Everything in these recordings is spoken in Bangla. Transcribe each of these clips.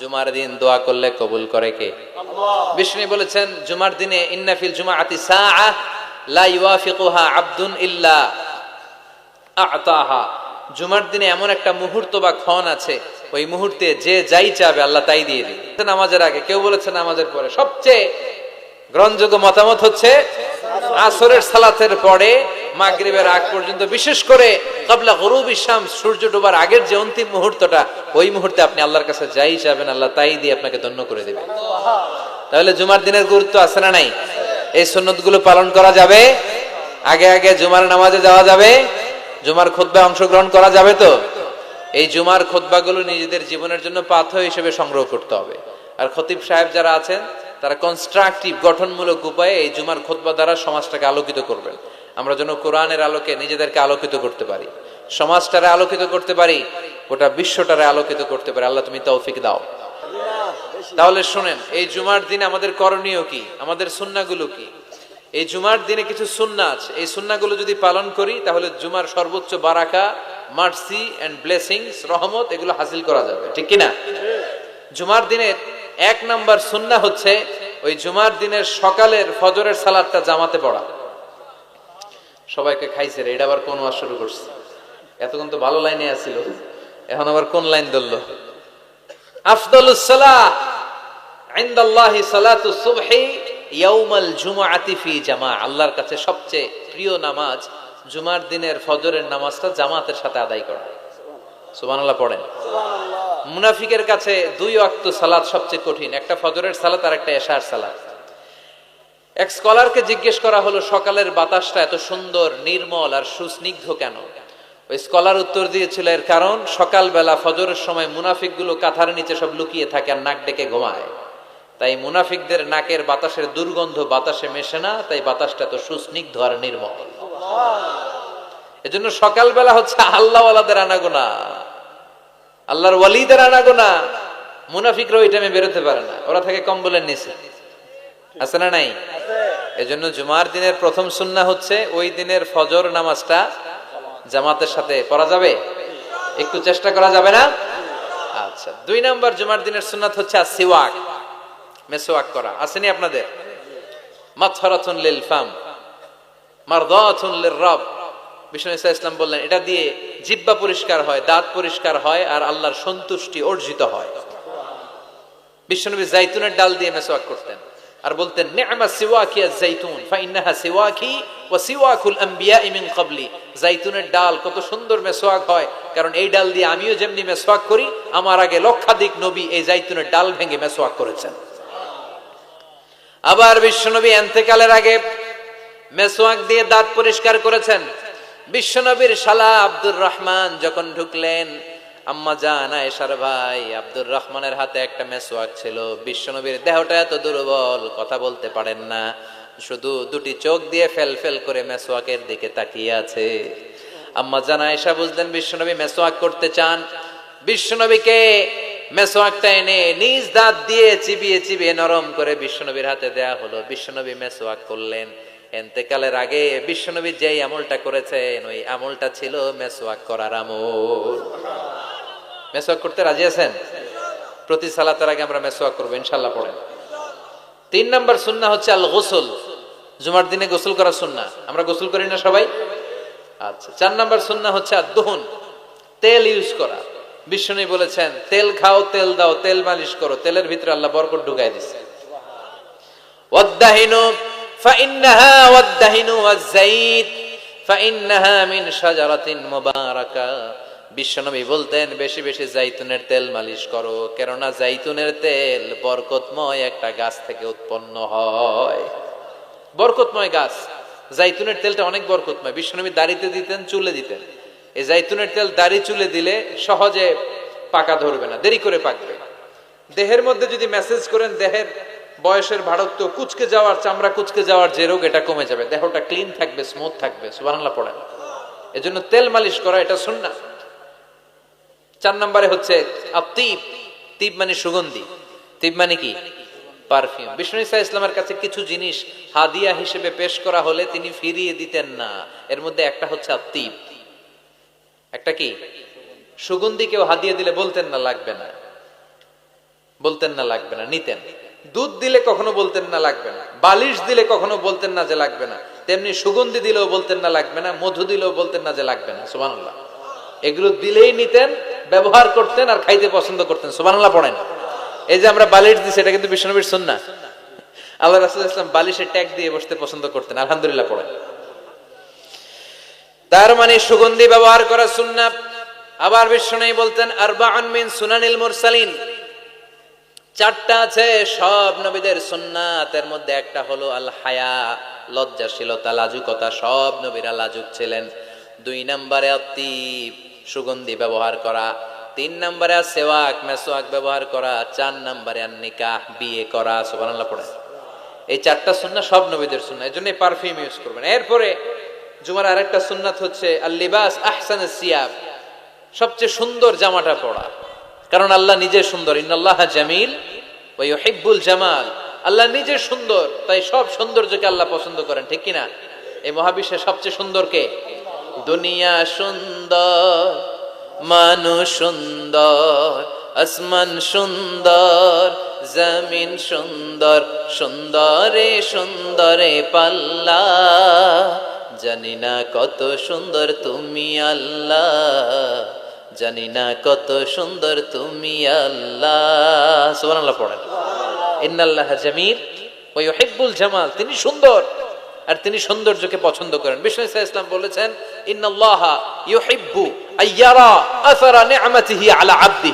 জুমার দিন দোয়া করলে কবুল করে কে? বিষ্ণু বলেছেন জুমার দিনে ইন্নাফিল জুমা আতি লা ইউয়াফিকুহা আব্দুন ইল্লা আতাহা। জুমার দিনে এমন একটা মুহূর্ত বা ক্ষণ আছে ওই মুহূর্তে যে যাই চাবে আল্লাহ তাই দিয়ে দিবে। নামাজের আগে কেউ বলেছে নামাজের পরে। সবচেয়ে গ্রহণযোগ্য মতামত হচ্ছে আসরের সালাতের পরে মাগরিবের আগ পর্যন্ত, বিশেষ করে কাবলা গরুব ইসলাম সূর্য ডোবার আগের যে অন্তিম মুহূর্তটা, ওই মুহূর্তে আপনি আল্লাহর কাছে যাই যাবেন, আল্লাহ তাই দিয়ে আপনাকে ধন্য করে দেবে। তাহলে জুমার দিনের গুরুত্ব আছে না নাই? এই সুন্নতগুলো পালন করা যাবে? আগে আগে জুমার নামাজে যাওয়া যাবে? জুমার খোদ্বায় অংশগ্রহণ করা যাবে তো? এই জুমার খোদ্বাগুলো নিজেদের জীবনের জন্য পাথর হিসেবে সংগ্রহ করতে হবে। আর খতিব সাহেব যারা আছেন, তারা কনস্ট্রাকটিভ গঠনমূলক উপায়ে এই জুমার খোদবা দ্বারা সমাজটাকে আলোকিত করবেন। আমরা যেন কোরআনের আলোকে নিজেদেরকে আলোকিত করতে পারি, সমাজটারে আলোকিত করতে পারি, গোটা বিশ্বটারে আলোকিত করতে পারি। আল্লাহ তুমি তৌফিক দাও। তাহলে শোনেন, এই জুমার দিনে আমাদের করণীয় কি? আমাদের সুন্নাগুলো কি? এই জুমার দিনে কিছু সুন্না আছে। এই সুন্নাগুলো যদি পালন করি, তাহলে জুমার সর্বোচ্চ বারাকা, মার্সি এন্ড ব্লেসিংস, রহমত, এগুলো হাসিল করা যাবে। ঠিক কি না জুমার দিনের এক নাম্বার সুন্না হচ্ছে, ওই জুমার দিনের সকালের ফজরের সালাদটা জামাতে পড়া। সবাইকে খাইছে রে এটা আবার কোন ওয়াজ শুরু করছে? এতক্ষণ তো ভালো লাইনে আসছিল এখন আবার কোন লাইন ধরলো? আফদলুস সালাহ ইনদাল্লাহি সালাতু সুবহি ইয়াউমাল জুমআতি ফি জামা আল্লাহর কাছে সবচেয়ে প্রিয় নামাজ জুমার দিনের ফজরের নামাজটা জামাতের সাথে আদায় করা। সুবহানাল্লাহ পড়েন। মুনাফিকের কাছে দুই ওয়াক্ত সালাত সবচেয়ে কঠিন একটা ফজরের সালাত আর একটা এশার সালাত। এক স্কলারকে জিজ্ঞেস করা হলো, সকালের বাতাসটা এত সুন্দর, নির্মল আর সুস্নিগ্ধ কেন? ওই স্কলার উত্তর দিয়েছিল, এর কারণ সকালবেলা ফজরের সময় মুনাফিকগুলো কাঁথার নিচে সব লুকিয়ে থাকে আর নাক ডেকে ঘুমায়। তাই মুনাফিকদের নাকের বাতাসের দুর্গন্ধ বাতাসে মেশে না, তাই বাতাসটা তো সুস্নিগ্ধ আর নির্মল। এজন্য সকালবেলা হচ্ছে আল্লাহওয়ালাদের আনাগোনা। আল্লাহর ওয়ালিদের আনাগোনা। মুনাফিকরা ওই টাইমে বেরোতে পারে না। ওরা থাকে কম্বলের নিচে। আছে না নাই? এজন্য জুমার দিনের প্রথম সুন্না হচ্ছে ওই দিনের ফজর নামাজটা জামাতের সাথে পড়া যাবে? একটু চেষ্টা করা যাবে না? আচ্ছা দুই নাম্বার জুমার দিনের সুন্নাত হচ্ছে সিওয়াক মেসোয়াক করা। আসেনি আপনাদের? মাথরাতুন লিল ফাম লির রব। বিষ্ণু ইসা ইসলাম বললেন, এটা দিয়ে জিব্বা পরিষ্কার হয়, দাঁত পরিষ্কার হয় আর আল্লাহর সন্তুষ্টি অর্জিত হয়। বিশ্বনবী জাইতুনের ডাল দিয়ে মেসোয়াক করতেন। আর বলতেন, নি'মা ফাইন্নাহা সিওয়াকি ওয়া সিওয়াকুল আম্বিয়া মিন ক্বাবলি। জাইতুনের ডাল কত সুন্দর মেসোয়াক হয়, কারণ এই ডাল দিয়ে আমিও যেমনি মেসোয়াক করি, আমার আগে লক্ষাধিক নবী এই জাইতুনের ডাল ভেঙে মেসোয়াক করেছেন। আবার বিশ্বনবী এন্তেকালের আগে মেসোয়াক দিয়ে দাঁত পরিষ্কার করেছেন। বিশ্বনবীর শালা আব্দুর রহমান যখন ঢুকলেন আম্মা জান, আয়েশার ভাই, আব্দুর রহমানের হাতে একটা মেসোয়াক ছিল। বিশ্বনবীর দেহটা এত দুর্বল, কথা বলতে পারেন না। শুধু দুটি চোখ দিয়ে ফেল ফেল করে মেসোয়াকের দিকে তাকিয়ে আছে। আম্মা জান, আয়েশা বুঝলেন বিশ্বনবী মেসোয়াক করতে চান। বিশ্বনবীকে মেসোয়াকটা এনে নিজ দাঁত দিয়ে চিবিয়ে চিবিয়ে নরম করে বিশ্বনবীর হাতে দেয়া হলো। বিশ্বনবী মেসোয়াক করলেন। এন্তেকালের আগে বিশ্বনবী যেই আমলটা করেছেন, ওই আমলটা ছিল মেসোয়াক করার আমল। মেসোয়াক করতে রাজি আছেন? প্রতি সালাতের আগে আমরা মেসোয়াক করব, ইনশাল্লাহ পড়েন। তিন নাম্বার সুন্না হচ্ছে আল গোসল জুমার দিনে গোসল করা সুন্না। আমরা গোসল করি না সবাই? আচ্ছা চার নাম্বার সুন্না হচ্ছে আর দোহন তেল ইউজ করা। বিষ্ণু বলেছেন, তেল খাও, তেল দাও, তেল মালিশ করো, তেলের ভিতরে আল্লাহ বরকত ঢুকাই দিছে। ওয়াদ্দাহিনু فإنها والدهن والزيت فإنها من شجرة مباركة বিশ্বনবী বলতেন বেশি বেশি জাইতুনের তেল মালিশ করো কেননা জাইতুনের তেল বরকতময় একটা গাছ থেকে উৎপন্ন হয় বরকতময় গাছ জাইতুনের তেলটা অনেক বরকতময় বিশ্বনবী দাড়িতে দিতেন চুলে দিতেন এই জাইতুনের তেল দাড়ি চুলে দিলে সহজে পাকা ধরবে না দেরি করে পাকবে দেহের মধ্যে যদি মেসেজ করেন দেহের বয়সের ভারত্ব কুচকে যাওয়ার, চামড়া কুচকে যাওয়ার যে রোগ, এটা কমে যাবে। দেহটা ক্লিন থাকবে স্মুথ থাকবে, সুবহানাল্লাহ পড়েন। এজন্য তেল মালিশ করা, এটা শুননা চার নম্বরে হচ্ছে আতিব তিব। মানে সুগন্ধি। তিব মানে কি? পারফিউম। বিষ্ণু ইসা ইসলামের কাছে কিছু জিনিস হাদিয়া হিসেবে পেশ করা হলে তিনি ফিরিয়ে দিতেন না। এর মধ্যে একটা হচ্ছে আতিব একটা কি? সুগন্ধি কেউ হাদিয়া দিলে বলতেন না, লাগবে না। বলতেন না, লাগবে না, নিতেন। দুধ দিলে কখনো বলতেন না, লাগবে না। বালিশ দিলে কখনো বলতেন না যে লাগবে না। তেমনি সুগন্ধি দিলেও বলতেন না, লাগবে না। মধু দিলেও বলতেন না যে লাগবে না। সুবহানাল্লাহ। এগুলো দিলেই নিতেন, ব্যবহার করতেন আর খাইতে পছন্দ করতেন। সুবহানাল্লাহ পড়েন। এই যে আমরা বালিশ দিছি, এটা কিন্তু বিষ্ণুনবীর সুন্নাহ। আল্লাহ রাসূল ইসলাম বালিশে ট্যাগ দিয়ে বসতে পছন্দ করতেন। আলহামদুলিল্লাহ পড়েন। তার মানে সুগন্ধি ব্যবহার করা সুন্নাহ। আবার বিষ্ণু বলতেন আরবাআন মিন সুনানিল মুরসালিন। চারটা আছে, সব নবীদের সুন্নাতের মধ্যে একটা হলো আল হায়া লজ্জাশীলতা, লাজুকতা, সব নবীরা লাজুক ছিলেন। দুই নম্বরে আত্মীপ সুগন্ধি ব্যবহার করা। তিন নম্বরে সেওয়াক, মেসোয়াক ব্যবহার করা। চার নম্বরে নিকাহ বিয়ে করা, সুবহানাল্লাহ পড়ে। এই চারটা সুন্নাহ সব নবীদের সুন্নাহ এর জন্য পারফিউম ইউজ করবেন। এরপরে জুমার আরেকটা সুন্নাত হচ্ছে আল লিবাস আহসান সিয়াব সবচেয়ে সুন্দর জামাটা পরা কারণ আল্লাহ নিজে সুন্দর। ইন্নাল্লাহ জামিল ওয়া ইউহিব্বুল জামাল। আল্লাহ নিজে সুন্দর, তাই সব সৌন্দর্যকে আল্লাহ পছন্দ করেন, ঠিক কিনা? এই মহাবিশ্বের সবচেয়ে সুন্দর কে? দুনিয়া সুন্দর, মানুষ সুন্দর, আসমান সুন্দর, জমিন সুন্দর, সুন্দরে সুন্দরে পাল্লা। জানি না কত সুন্দর তুমি আল্লাহ। জানি না কত সুন্দর তুমি আল্লাহ। পড়েন। ইন্নাল্লাহ জামিল ওই হিব্বুল জামাল। তিনি সুন্দর আর তিনি সৌন্দর্যকে পছন্দ করেন। বিষ্ণু ইসা ইসলাম বলেছেন, ইন্নাল্লাহা ইউহিব্বু আইয়ারা আসারা নি'মাতিহি আলা আবদি।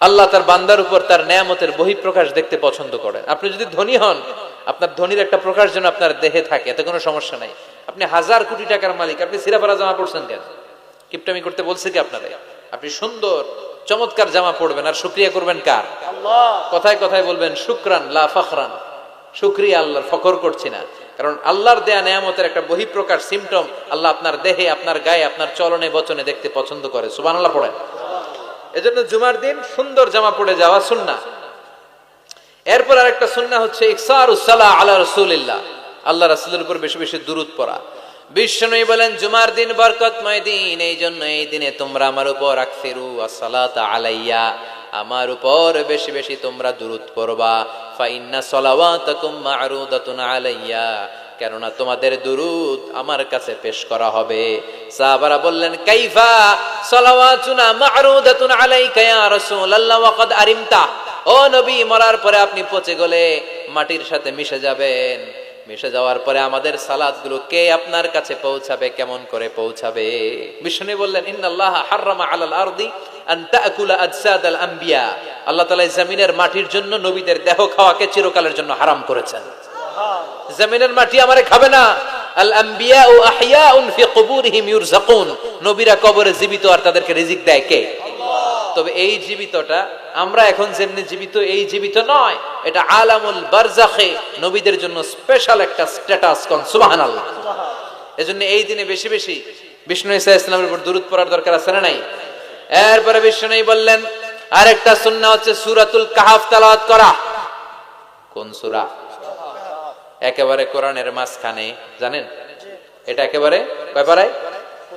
আল্লাহ তার বান্দার উপর তার নেয়ামতের বহিঃপ্রকাশ দেখতে পছন্দ করেন। আপনি যদি ধনী হন, আপনার ধনীর একটা প্রকাশ যেন আপনার দেহে থাকে, এতে কোনো সমস্যা নাই। আপনি হাজার কোটি টাকার মালিক, আপনি সিরাপারা জামা পড়ছেন কেন? কিপটামি করতে বলছে কি আপনারে? আপনি সুন্দর চমৎকার জামা পড়বেন আর শুক্রিয়া করবেন কার? কথায় কথায় বলবেন শুক্রান লা ফখরান। শুক্রিয়া আল্লাহর ফখর করছি না। কারণ আল্লাহর দেয়া নেয়ামতের একটা বহিঃপ্রকাশ সিমটম আল্লাহ আপনার দেহে আপনার গায়ে আপনার চলনে বচনে দেখতে পছন্দ করে। সুবহানাল্লাহ পড়েন। এজন্য জুমার দিন সুন্দর জামা পড়ে যাওয়া সুন্না এরপর আরেকটা সুন্না হচ্ছে ইকসার উসালা আলা রসুলিল্লাহ। আল্লাহ রাসুলের উপর বেশি বেশি দূরত পড়া। বিষ্ণুই বলেন, জুমার দিন বরকতময় দিন, এই জন্য এই দিনে তোমরা আমার উপর আকফিরু আসসালাত আলাইয়া, আমার উপর বেশি বেশি তোমরা দূরত পড়বা। ফাইন্না সলাওয়াতাকুম মা'রুদাতুন আলাইয়া, কেননা তোমাদের দুরুদ আমার কাছে পেশ করা হবে। সাহাবারা বললেন, কাইফা সলাওয়াতুনা মা'রুদাতুন আলাইকা ইয়া রাসূলুল্লাহ ওয়া আরিমতা। ও নবী, মরার পরে আপনি পচে গলে মাটির সাথে মিশে যাবেন। মিশে যাওয়ার পরে আমাদের সালাদগুলো কে আপনার কাছে পৌঁছাবে কেমন করে পৌঁছাবে? বিষ্ণু বললেন ইন্নাল্লাহ হাররামা আলাল আরদি আন তাকুলা আজসাদ আল আম্বিয়া আল্লাহ তাআলা জমিনের মাটির জন্য নবীদের দেহ খাওয়াকে চিরকালের জন্য হারাম করেছেন। জমিনের মাটি আমারে খাবে না। আল আম্বিয়া ও আহিয়াউন ফি কুবুরিহিম ইউরজাকুন নবীরা কবরে জীবিত আর তাদেরকে রিজিক দেয় কে? তবে এই জীবিতটা আমরা এখন যেমনি জীবিত, এই জীবিত নয়। এটা আলামুল বারজাখে নবীদের জন্য স্পেশাল একটা স্ট্যাটাস কোন, সুবহানাল্লাহ। এজন্য এই দিনে বেশি বেশি বিষ্ণু ইসা ইসলামের উপর দূরত পড়ার দরকার আছে না নাই? এরপরে বিষ্ণু বললেন, আরেকটা সুন্নাহ হচ্ছে সুরাতুল কাহাফ তেলাওয়াত করা। কোন সুরা? একেবারে কোরআনের মাঝখানে, জানেন? এটা একেবারে কয় পারায়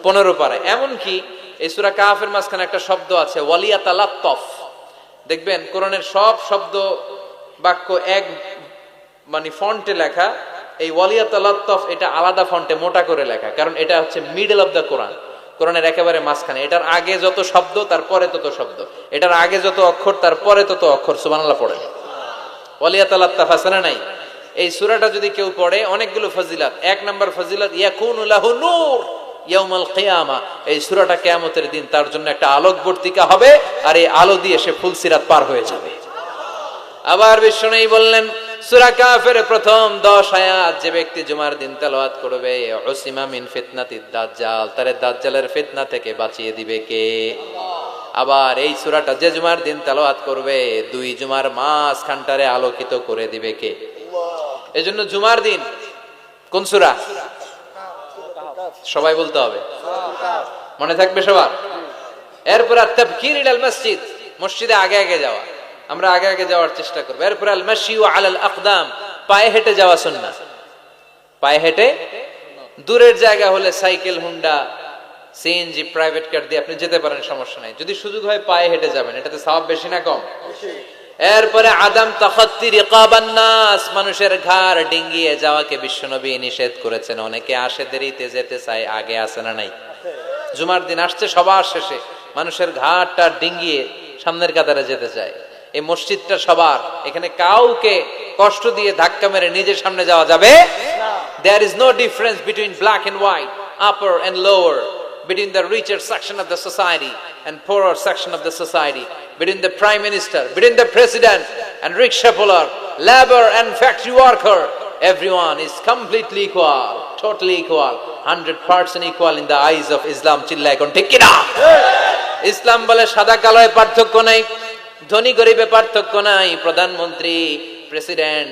পনেরো পারায় এমন কি এই সুরা কাহাফের মাঝখানে একটা শব্দ আছে ওয়ালিয়াতা লাত্তফ দেখবেন কোরআনের সব শব্দ বাক্য এক মানে ফন্টে লেখা, এই ওয়ালিয়াতা লাত্তফ এটা আলাদা ফন্টে, মোটা করে লেখা, কারণ এটা হচ্ছে মিডল অফ দ্য কোরআন কোরআনের একেবারে মাঝখানে। এটার আগে যত শব্দ তার পরে তত শব্দ। এটার আগে যত অক্ষর তার পরে তত অক্ষর, সুবহানাল্লাহ পড়ে ওয়ালিয়াতা লাত্তাফ আছে না নাই? এই সূরাটা যদি কেউ পড়ে, অনেকগুলো ফজিলাত। এক নম্বর ফজিলাত, ইয়াকুনু লাহু নূর। ইয়াউমাল কিয়ামা। এই সূরাটা কিয়ামতের দিন তার জন্য একটা আলোকবর্তিকা হবে আর এই আলো দিয়ে সে ফুলসিরাত পার হয়ে যাবে। আবার বিষ্ণুই বললেন সূরা কাফের প্রথম 10 আয়াত যে ব্যক্তি জুমার দিন তেলাওয়াত করবে উসিমা মিন ফিতনাতিদ দাজ্জাল তারে দাজ্জালের ফিতনা থেকে বাঁচিয়ে দিবে কে? আবার এই সূরাটা যে জুমার দিন তেলাওয়াত করবে দুই জুমার মাস খানটারে আলোকিত করে দিবে কে? এজন্য জুমার দিন কোন সূরা? সবাই বলতে হবে। মনে থাকবে সবার? এরপর তাবকির ইলাল মসজিদ, মসজিদে আগে আগে যাওয়া। আমরা আগে আগে যাওয়ার চেষ্টা করব। এরপর আল মাসিউ আলাল আকদাম, পায়ে হেঁটে যাওয়া সুন্নাহ। পায়ে হেঁটে দূরের জায়গা হলে cycle, Honda, CNG, private car দিয়ে আপনি যেতে পারেন, সমস্যা নাই। যদি সুযোগ হয় পায়ে হেঁটে যাবেন। এটাতে সওয়াব বেশি না কম? এরপরে আদাম তখত্তি রিকাবান নাস, মানুষের ঘাড় ডিঙ্গিয়ে যাওয়াকে বিশ্বনবী নিষেধ করেছেন। অনেকে আসে দেরিতে যেতে চায়, আগে আসে না নাই। জুমার দিন আসছে, সবার শেষে মানুষের ঘাটটা ডিঙ্গিয়ে সামনের কাতারে যেতে চায়। এই মসজিদটা সবার। এখানে কাউকে কষ্ট দিয়ে ধাক্কা মেরে নিজের সামনে যাওয়া যাবে there is no difference between black and white upper and lower between the richer section of the society. And poorer section of the society, between the prime minister, between the president and rickshaw puller, labor and factory worker. Everyone is completely equal, totally equal, 100% equal in the eyes of Islam. চিল্লা এখন ঠিক কিনা ইসলাম বলে সাদা কালোয় পার্থক্য নাই ধনী গরিবে পার্থক্য নাই প্রধানমন্ত্রী প্রেসিডেন্ট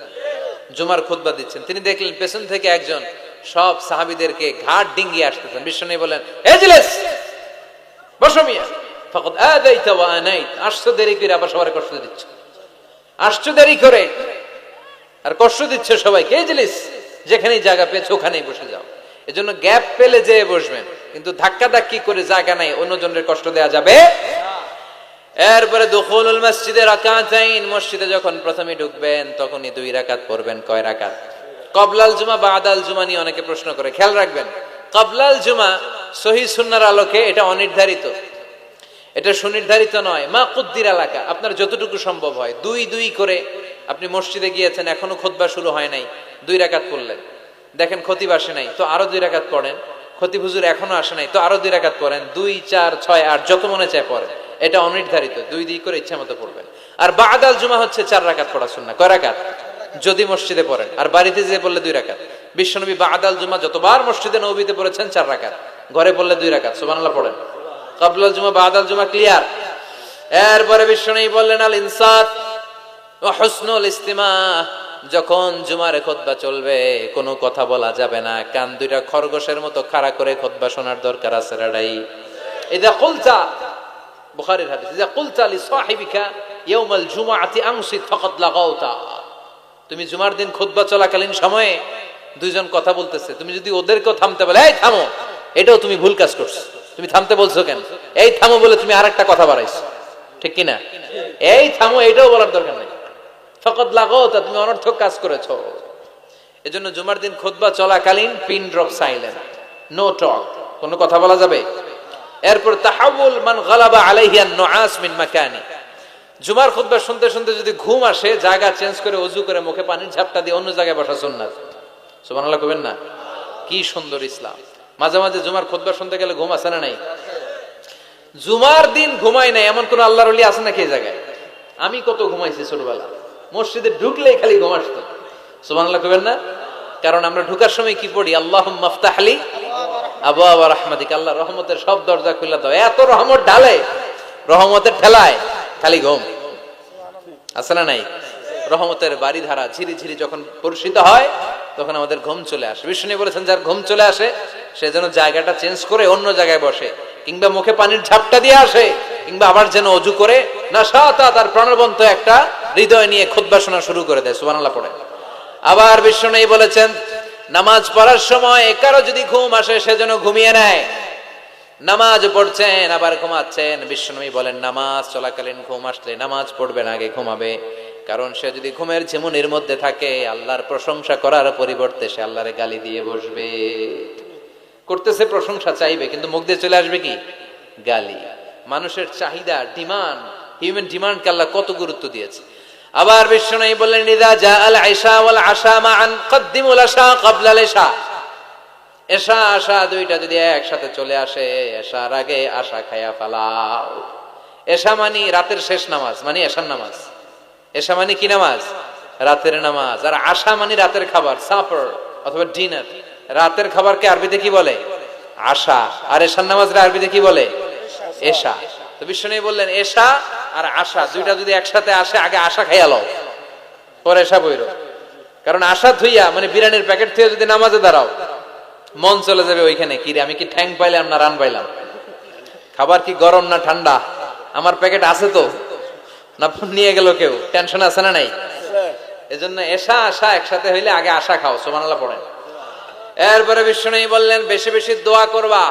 জুমার খুতবা দিচ্ছেন। তিনি দেখলেন পেছন থেকে একজন সব সাহাবিদেরকে ঘাট ডিঙ্গিয়ে আসতেছেন। বলেন আসছো দেরি করে, আবার কষ্ট দেরি করে, আর কষ্ট যেখানেই জায়গা ওখানেই বসে যাও। এজন্য গ্যাপ পেলে যেয়ে কিন্তু ধাক্কা ধাক্কি করে জায়গা নাই অন্যজনের কষ্ট দেওয়া যাবে এরপরে দুখুলুল মসজিদে রাকাতাইন, মসজিদে যখন প্রথমে ঢুকবেন, তখনই দুই রাকাত পড়বেন। কয় রাকাত? কবলাল জুমা বা আদাল জুমা নিয়ে অনেকে প্রশ্ন করে। খেয়াল রাখবেন, কবলাল জুমা সহি সুন্নার আলোকে এটা অনির্ধারিত। এটা সুনির্ধারিত নয়। মা কুদ্দির এলাকা, আপনার যতটুকু সম্ভব হয়। দুই দুই করে আপনি মসজিদে গিয়েছেন, এখনও খোদবা শুরু হয় নাই। দুই রাকাত পড়লেন। দেখেন, খতিব আসে নাই। তো আরও দুই রাকাত পড়েন। খতিব হুজুর এখনও আসে নাই। তো আরও দুই রাকাত পড়েন। দুই, চার, ছয়, আট, যত মনে চায় পড়েন। এটা অনির্ধারিত, দুই দুই করে ইচ্ছা মতো পড়বেন। আর বাদাল জুমা হচ্ছে চার রাকাত পড়া শুননা কয় রাকাত? যদি মসজিদে পড়েন। আর বাড়িতে যেয়ে পড়লে দুই রাকাত। বিশ্বনবী বাদাল জুমা যতবার মসজিদে নবীতে পড়েছেন চার রাকাত। ঘরে পড়লে দুই রাকাত। সুবহানাল্লাহ, পড়েন। কাবলাল জুমা, বাদাল জুমা, ক্লিয়ার? এরপরে বিশ্বনবী বললেন, আল ইনসাত ও হুসনুল ইস্তিমা। যখন জুমারে খোদবা চলবে, কোনো কথা বলা যাবে না। কান দুইটা খরগোশের মতো খাড়া করে খোদবা শোনার দরকার আছে রাডাই ইদা কুলতা বুখারীর হাদিস ইদা কুলতা লি সাহিবিকা ইয়াউমাল জুমআতি আনসিত ফাকাদ লাগাউতা তুমি জুমার দিন খুতবা চলাকালীন সময়ে দুইজন কথা বলতেছে, তুমি যদি ওদেরকেও থামতে বলে, এই থামো, এটাও তুমি ভুল কাজ করছ। তুমি থামতে বলছো কেন? এই থামো বলে তুমি আরেকটা কথা বাড়াইছো। ঠিক কি না এই থামো এটাও বলার দরকার নেই। ফকত লাগাও তা তুমি অনর্থক কাজ করেছ। এজন্য জুমার দিন খুতবা চলাকালীন pin drop silent. No talk. কোনো কথা বলা যাবে? এরপর তাহাবুল মান গালাবা আলাইহিয়ান নুআস মিন মাকানি। জুমার খুতবা শুনতে শুনতে যদি ঘুম আসে, জায়গা চেঞ্জ করে অজু করে মুখে পানির ঝাপটা দিয়ে অন্য জায়গায় বসা সুন্নাত। সুবহানাল্লাহ কবেন না? কি সুন্দর ইসলাম। মাঝে মাঝে জুমার খুতবা শুনতে গেলে ঘুম আসে না নাই? জুমার দিন ঘুমাই নাই, এমন কোন আল্লাহর ওলি আছে নাকি এই জায়গায়? আমি কত ঘুমাইছি ছোটবেলা। মসজিদে ঢুকলেই খালি ঘুম আসতো। সুবহানাল্লাহ কবেন না? কারণ আমরা ঢুকার সময় কি পড়ি? আল্লাহ মাফতাহলি আবু আবা রহমাদিক আল্লাহ রহমতের সব দরজা খুলে দাও। এত রহমত ঢালে, রহমতের ঠেলায়, খালি ঘুম। আছে না নাই? রহমতের বাড়ি ধারা ঝিরি ঝিরি যখন বর্ষিত হয়, তখন আমাদের ঘুম চলে আসে। বিষ্ণু বলেছেন, যার ঘুম চলে আসে, সে যেন জায়গাটা চেঞ্জ করে অন্য জায়গায় বসে, কিংবা মুখে পানির ঝাপটা দিয়ে আসে, কিংবা আবার যেন অজু করে না সাতা তার প্রাণবন্ত একটা হৃদয় নিয়ে খুদ্া শোনা শুরু করে দেয়। সুবানাল্লাহ পড়ে। আবার বিষ্ণু বলেছেন নামাজ পড়ার সময় কারও যদি ঘুম আসে, সে যেন ঘুমিয়ে নেয়। নামাজ পড়ছেন, আবার ঘুমাচ্ছেন। বিশ্বনবী বলেন, নামাজ চলাকালীন ঘুম আসলে নামাজ পড়বেন আগে ঘুমাবে। কারণ সে যদি ঘুমের ঝিমুনির মধ্যে থাকে, আল্লাহর প্রশংসা করার পরিবর্তে সে আল্লাহরে গালি দিয়ে বসবে। করতেছে প্রশংসা, চাইবে, কিন্তু মুখ দিয়ে চলে আসবে কি? গালি। মানুষের চাহিদা, ডিমান্ড, হিউম্যান ডিমান্ডকে আল্লাহ কত গুরুত্ব দিয়েছে। আবার বিশ্বনবী বললেন, ইদা জা আল আয়সা ওয়াল আশা মান কদ্দিমুল আশা ক্বাবলা আল ইশা এশা আশা দুইটা যদি একসাথে চলে আসে এশার আগে আশা খায়া ফালাও। এশা মানি রাতের শেষ নামাজ মানে এশার নামাজ। এশা মানে কি নামাজ? রাতের নামাজ। আর আশা মানে রাতের খাবার সাপার অথবা ডিনার রাতের খাবারকে আরবিতে কি বলে? আশা। আর এশার নামাজরা আরবিতে কি বলে? এশা তো বিষ্ণু বললেন এশা আর আশা, দুইটা যদি একসাথে আসে, আগে আশা খাইয়া পরে এসা বইরো। কারণ আশা ধুইয়া মানে বিরিয়ানির প্যাকেট থুইয়া যদি নামাজে দাঁড়াও, মন চলে যাবে ওইখানে, কি আমি কি ঠ্যাং পাইলাম না রান পাইলাম? খাবার কি গরম না ঠান্ডা? আমার প্যাকেট আছে তো? না, নিয়ে গেল কেউ? টেনশন আছে না নাই? এজন্য এসা আশা একসাথে হইলে আগে আশা খাও সোমানাল্লাহ পড়েন। এরপরে বিষ্ণু বললেন, বেশি বেশি দোয়া করবা।